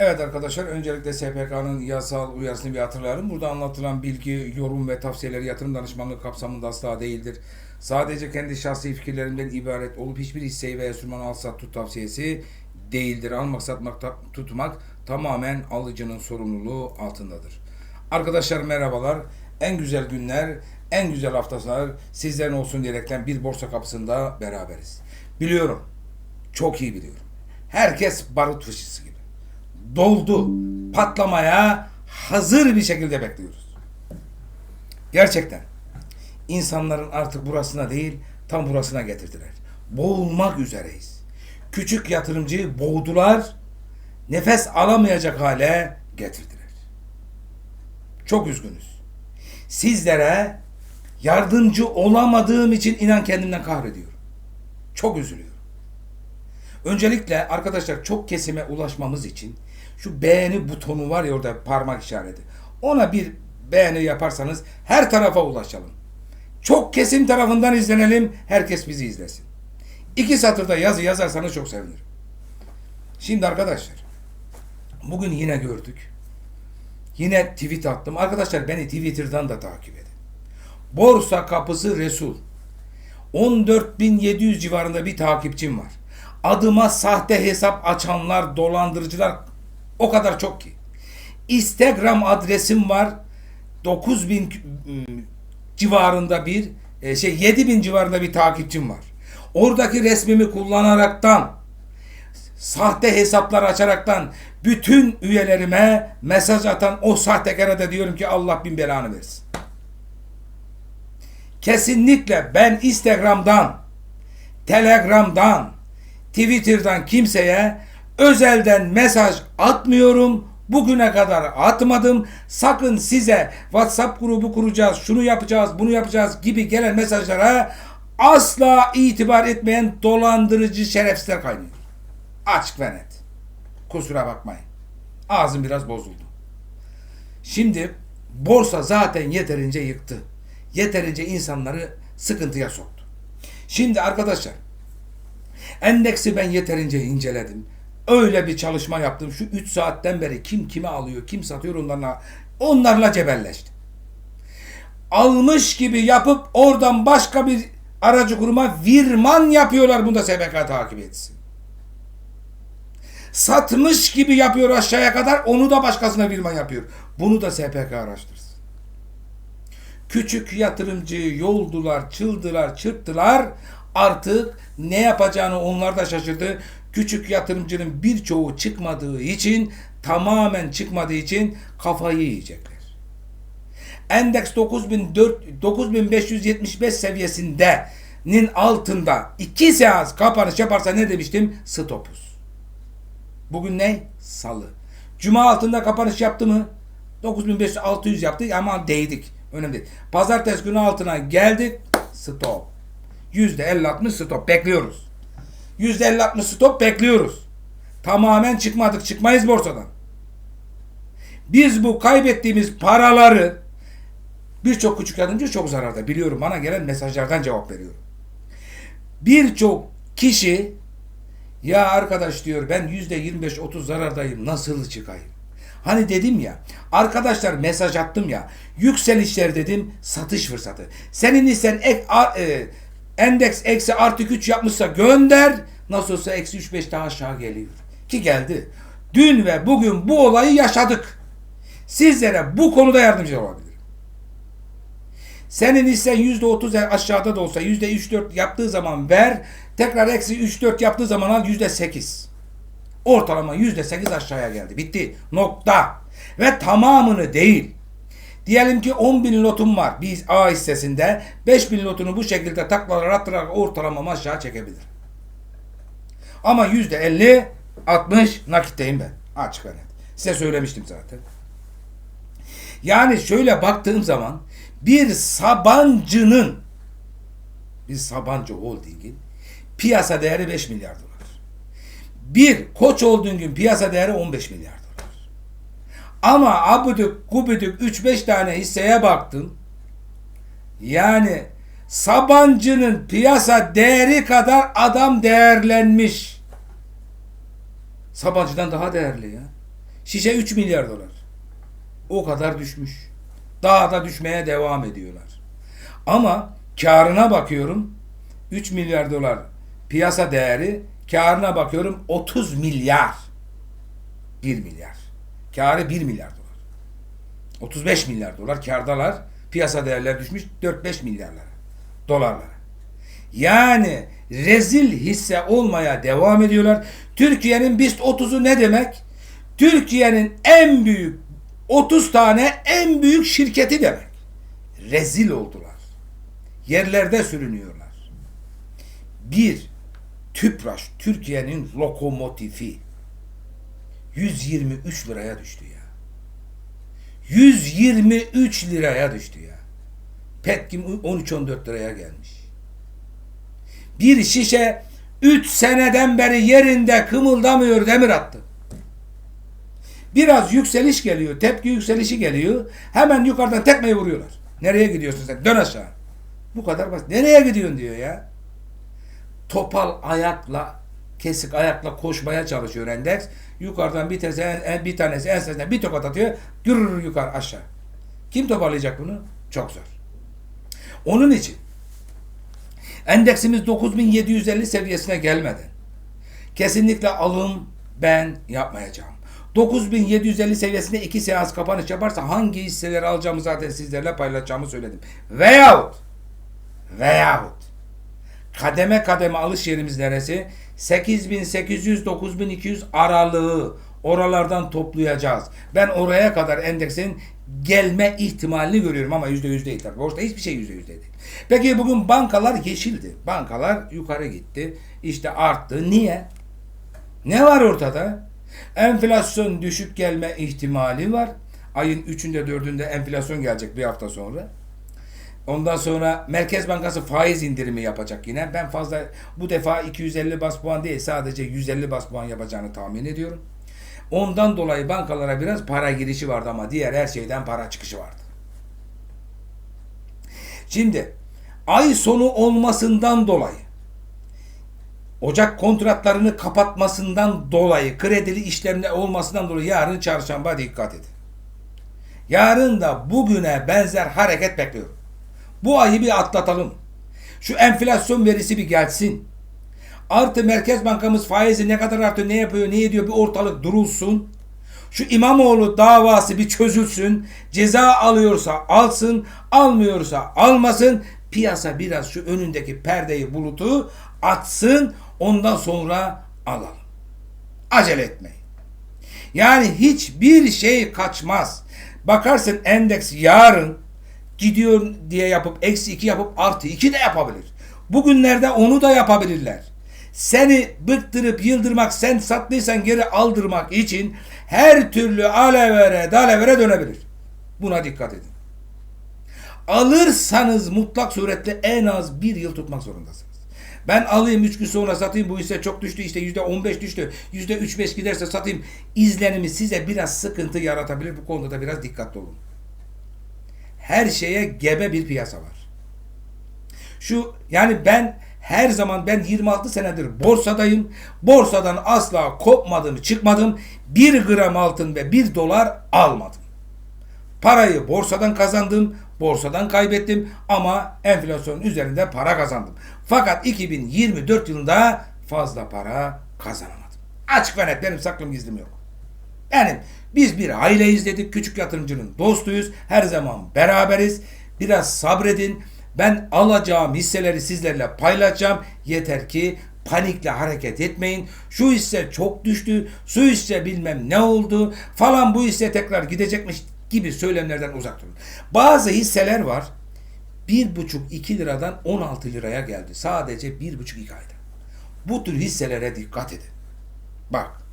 Evet arkadaşlar öncelikle SPK'nın yasal uyarısını bir hatırlayalım. Burada anlatılan bilgi, yorum ve tavsiyeleri yatırım danışmanlığı kapsamında asla değildir. Sadece kendi şahsi fikirlerimden ibaret olup hiçbir hisseyi veya sürmanı al sat tut tavsiyesi değildir. Almak satmak tutmak tamamen alıcının sorumluluğu altındadır. Arkadaşlar merhabalar. En güzel günler, en güzel haftalar sizlerin olsun diyerekten bir borsa kapısında beraberiz. Biliyorum, çok iyi biliyorum. Herkes barut fıçısı gibi doldu. Patlamaya hazır bir şekilde bekliyoruz. Gerçekten insanların artık burasına değil tam burasına getirdiler. Boğulmak üzereyiz. Küçük yatırımcıyı boğdular. Nefes alamayacak hale getirdiler. Çok üzgünüz. Sizlere yardımcı olamadığım için inan kendimden kahrediyorum. Çok üzülüyorum. Öncelikle arkadaşlar çok kesime ulaşmamız için şu beğeni butonu var ya orada parmak işareti. Ona bir beğeni yaparsanız her tarafa ulaşalım. Çok kesim tarafından izlenelim. Herkes bizi izlesin. İki satırda yazı yazarsanız çok sevinirim. Şimdi arkadaşlar bugün yine gördük. Yine tweet attım. Arkadaşlar beni Twitter'dan da takip edin. Borsa Kapısı Resul. 14.700 civarında bir takipçim var. Adıma sahte hesap açanlar, dolandırıcılar o kadar çok ki. Instagram adresim var. 9000 ıı, civarında bir e, şey 7000 civarında bir takipçim var. Oradaki resmimi kullanaraktan sahte hesaplar açaraktan bütün üyelerime mesaj atan o sahtekara da diyorum ki Allah bin belanı versin. Kesinlikle ben Instagram'dan, Telegram'dan, Twitter'dan kimseye özelden mesaj atmıyorum. Bugüne kadar atmadım. Sakın size WhatsApp grubu kuracağız, şunu yapacağız, bunu yapacağız gibi gelen mesajlara asla itibar etmeyen dolandırıcı şerefsizler kaynıyor. Açık ve net. Kusura bakmayın. Ağzım biraz bozuldu. Şimdi borsa zaten yeterince yıktı. Yeterince insanları sıkıntıya soktu. Şimdi arkadaşlar endeksi ben yeterince inceledim. Öyle bir çalışma yaptım. Şu 3 saatten beri kim kime alıyor, kim satıyor onlarla onlarla cebelleştim. Almış gibi yapıp oradan başka bir aracı kuruma virman yapıyorlar. Bunu da SBK takip etsin. Satmış gibi yapıyor aşağıya kadar onu da başkasına virman yapıyor. Bunu da SPK araştırsın. Küçük yatırımcı yoldular, çıldılar, çırptılar. Artık ne yapacağını onlar da şaşırdı. Küçük yatırımcının birçoğu çıkmadığı için, tamamen çıkmadığı için kafayı yiyecekler. Endeks 9400 9575 seviyesinde'nin altında 2 seans kapanış yaparsa ne demiştim? Stopuz. Bugün ne? Salı. Cuma altında kapanış yaptı mı? 9500-600 yaptık ama değdik. Önemli değil. Pazartesi günü altına geldik. Stop. %50-60 stop. Bekliyoruz. %50-60 stop bekliyoruz. Tamamen çıkmadık. Çıkmayız borsadan. Biz bu kaybettiğimiz paraları birçok küçük yatırımcı çok zararda. Biliyorum bana gelen mesajlardan cevap veriyorum. Birçok kişi ya arkadaş diyor ben yüzde 25-30 zarardayım nasıl çıkayım? Hani dedim ya arkadaşlar mesaj attım ya yükselişler dedim satış fırsatı. Senin isen ek, a- e, endeks eksi artı 3 yapmışsa gönder nasıl olsa eksi 3-5 daha aşağı geliyor. Ki geldi. Dün ve bugün bu olayı yaşadık. Sizlere bu konuda yardımcı olabilirim. Senin hissen yüzde otuz aşağıda da olsa yüzde üç dört yaptığı zaman ver. Tekrar eksi üç dört yaptığı zaman al yüzde sekiz. Ortalama yüzde sekiz aşağıya geldi. Bitti. Nokta. Ve tamamını değil. Diyelim ki 10 bin lotum var bir A hissesinde. 5 bin lotunu bu şekilde taklalar attırarak ortalamamı aşağı çekebilir. Ama yüzde 50 60 nakitteyim ben. Açık net. Size söylemiştim zaten. Yani şöyle baktığım zaman bir Sabancı'nın bir Sabancı Holding'in piyasa değeri 5 milyar dolar. Bir Koç Holding'in piyasa değeri 15 milyar dolar. Ama abuduk gubuduk 3-5 tane hisseye baktım. Yani Sabancı'nın piyasa değeri kadar adam değerlenmiş. Sabancı'dan daha değerli ya. Şişe 3 milyar dolar. O kadar düşmüş. Daha da düşmeye devam ediyorlar. Ama karına bakıyorum 3 milyar dolar piyasa değeri karına bakıyorum 30 milyar 1 milyar. Karı 1 milyar dolar. 35 milyar dolar kardalar. Piyasa değerleri düşmüş 4-5 milyarlara. Dolarlara. Yani rezil hisse olmaya devam ediyorlar. Türkiye'nin BIST 30'u ne demek? Türkiye'nin en büyük 30 tane en büyük şirketi demek. Rezil oldular. Yerlerde sürünüyorlar. Bir, Tüpraş, Türkiye'nin lokomotifi 123 liraya düştü ya. 123 liraya düştü ya. Petkim 13-14 liraya gelmiş. Bir şişe 3 seneden beri yerinde kımıldamıyor demir attı. Biraz yükseliş geliyor, tepki yükselişi geliyor. Hemen yukarıdan tekmeyi vuruyorlar. Nereye gidiyorsun sen? Dön aşağı. Bu kadar basit. Nereye gidiyorsun diyor ya. Topal ayakla, kesik ayakla koşmaya çalışıyor endeks. Yukarıdan bir tanesi, en- bir tanesi ensesine bir tokat atıyor. Gürür yukarı aşağı. Kim toparlayacak bunu? Çok zor. Onun için endeksimiz 9750 seviyesine gelmeden kesinlikle alım ben yapmayacağım. 9750 seviyesinde iki seans kapanış yaparsa hangi hisseleri alacağımı zaten sizlerle paylaşacağımı söyledim. Veyahut veyahut kademe kademe alış yerimiz neresi? 8800-9200 aralığı oralardan toplayacağız. Ben oraya kadar endeksin gelme ihtimalini görüyorum ama yüzde yüz değil tabii. Borçta hiçbir şey yüzde yüz değil. Peki bugün bankalar yeşildi. Bankalar yukarı gitti. İşte arttı. Niye? Ne var ortada? Enflasyon düşük gelme ihtimali var. Ayın 3'ünde 4'ünde enflasyon gelecek bir hafta sonra. Ondan sonra Merkez Bankası faiz indirimi yapacak yine. Ben fazla bu defa 250 bas puan değil sadece 150 bas puan yapacağını tahmin ediyorum. Ondan dolayı bankalara biraz para girişi vardı ama diğer her şeyden para çıkışı vardı. Şimdi ay sonu olmasından dolayı Ocak kontratlarını kapatmasından dolayı kredili işlemde olmasından dolayı yarın çarşamba dikkat edin. Yarın da bugüne benzer hareket bekliyorum. Bu ayı bir atlatalım. Şu enflasyon verisi bir gelsin. Artı Merkez Bankamız faizi ne kadar artıyor, ne yapıyor, ne ediyor bir ortalık durulsun. Şu İmamoğlu davası bir çözülsün. Ceza alıyorsa alsın, almıyorsa almasın. Piyasa biraz şu önündeki perdeyi bulutu atsın. Ondan sonra alalım. Acele etmeyin. Yani hiçbir şey kaçmaz. Bakarsın endeks yarın gidiyor diye yapıp eksi 2 yapıp artı 2 de yapabilir. Bugünlerde onu da yapabilirler. Seni bıktırıp yıldırmak, sen sattıysan geri aldırmak için her türlü alevere, dalevere dönebilir. Buna dikkat edin. Alırsanız mutlak suretle en az bir yıl tutmak zorundasınız. Ben alayım 3 gün sonra satayım bu hisse çok düştü işte %15 düştü %3-5 giderse satayım izlenimi size biraz sıkıntı yaratabilir. Bu konuda da biraz dikkatli olun. Her şeye gebe bir piyasa var. Şu yani ben her zaman ben 26 senedir borsadayım. Borsadan asla kopmadım, çıkmadım. 1 gram altın ve 1 dolar almadım. Parayı borsadan kazandım, borsadan kaybettim ama enflasyonun üzerinde para kazandım. Fakat 2024 yılında fazla para kazanamadım. Açık ve net benim saklım gizlim yok. Yani biz bir aile izledik. Küçük yatırımcının dostuyuz. Her zaman beraberiz. Biraz sabredin. Ben alacağım hisseleri sizlerle paylaşacağım. Yeter ki panikle hareket etmeyin. Şu hisse çok düştü. Şu hisse bilmem ne oldu. Falan bu hisse tekrar gidecekmiş gibi söylemlerden uzak durun. Bazı hisseler var. 1,5-2 liradan 16 liraya geldi. Sadece 1,5-2 ayda. Bu tür hisselere dikkat edin. Bak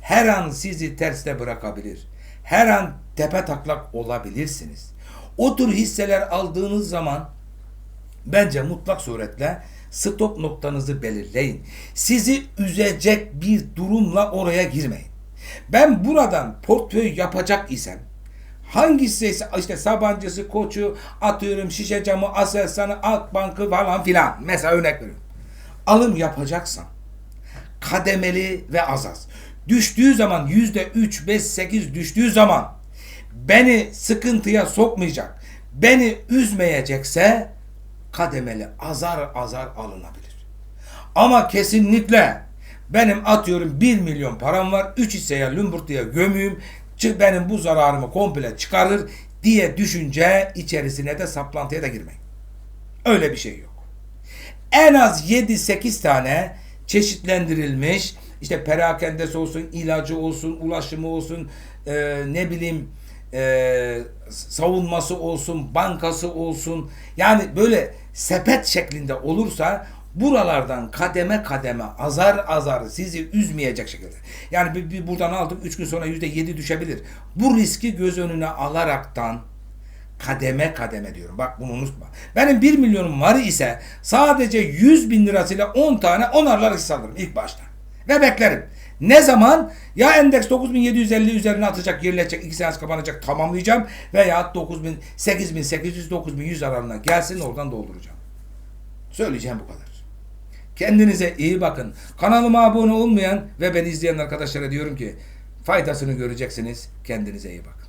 her an sizi terste bırakabilir. Her an tepe taklak olabilirsiniz. O tür hisseler aldığınız zaman bence mutlak suretle stop noktanızı belirleyin. Sizi üzecek bir durumla oraya girmeyin. Ben buradan portföy yapacak isem hangisi ise işte Sabancısı, Koçu, atıyorum Şişe Camı, Aselsan'ı, Akbank'ı falan filan mesela örnek veriyorum. Alım yapacaksam kademeli ve az az. Düştüğü zaman yüzde 3, 5, 8 düştüğü zaman beni sıkıntıya sokmayacak, beni üzmeyecekse kademeli azar azar alınabilir. Ama kesinlikle benim atıyorum 1 milyon param var. 3 hisseye Lumburt'ya gömüyüm. Benim bu zararımı komple çıkarır diye düşünce içerisine de saplantıya da girmeyin. Öyle bir şey yok. En az 7-8 tane çeşitlendirilmiş işte perakendesi olsun, ilacı olsun, ulaşımı olsun, e, ne bileyim e, savunması olsun, bankası olsun. Yani böyle sepet şeklinde olursa buralardan kademe kademe azar azar sizi üzmeyecek şekilde. Yani bir, bir buradan aldık 3 gün sonra %7 düşebilir. Bu riski göz önüne alaraktan kademe kademe diyorum. Bak bunu unutma. Benim 1 milyonum var ise sadece 100 bin lirasıyla 10 tane onarlar hisse alırım ilk başta. Ve beklerim. Ne zaman? Ya endeks 9750 üzerine atacak, geriletecek, 2 seans kapanacak tamamlayacağım. Veya 9000, 8800, 9100 aralığına gelsin oradan dolduracağım. Söyleyeceğim bu kadar. Kendinize iyi bakın. Kanalıma abone olmayan ve beni izleyen arkadaşlara diyorum ki faydasını göreceksiniz. Kendinize iyi bakın.